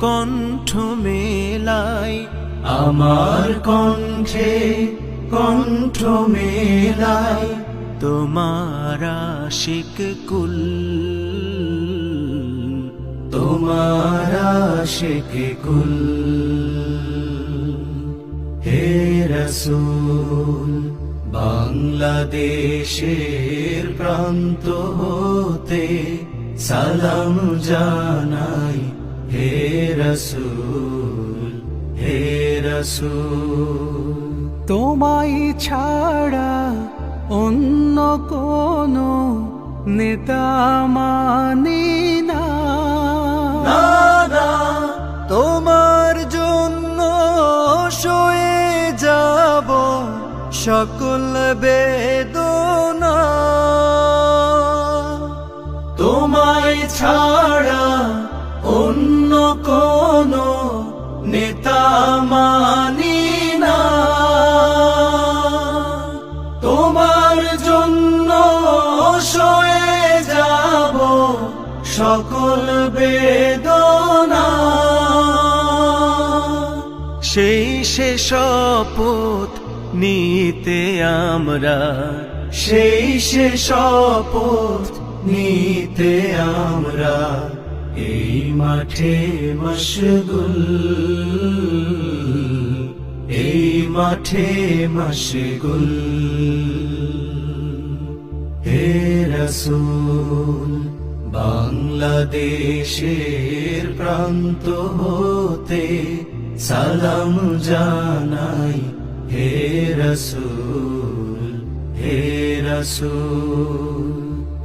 কণ্ঠ মেলাই। আমার কণ্ঠে কণ্ঠ মেলাই। তোমার আশিক কুল। তোমার আশিক কুল। হে রসুল বাংলাদেশের প্রান্ত হতে সালাম জানাই। রসুল হে রসুল। তোমায় ছাড়া অন্য কোনো নেতা মানি না। তোমার জন্য সয়ে যাব সকল বেদনা। তোমায় ছাড়া অন্য নেতা মানি না। তোমার জন্য সয়ে যাব সকল বেদনা। সেই সে শপথ নিতে আমরা, সেই সে শপথ নিতে আমরা। এই মাঠে মশগুল, এই মাঠে মশগুল। হে রসুল, বাংলাদেশের প্রান্ত হতে সালাম জানাই। হে রসুল হে রসুল।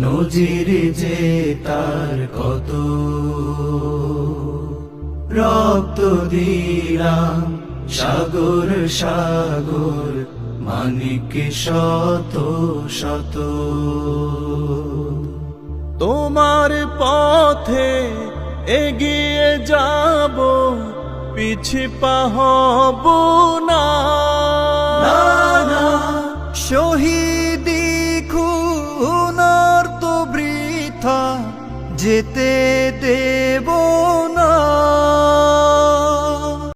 নজির যে তার কত? রক্ত দিলাম সাগর সাগর, মানিক শত শত। তোমার পথে এগিয়ে যাব, পিছি পাহব না। যেতে দেব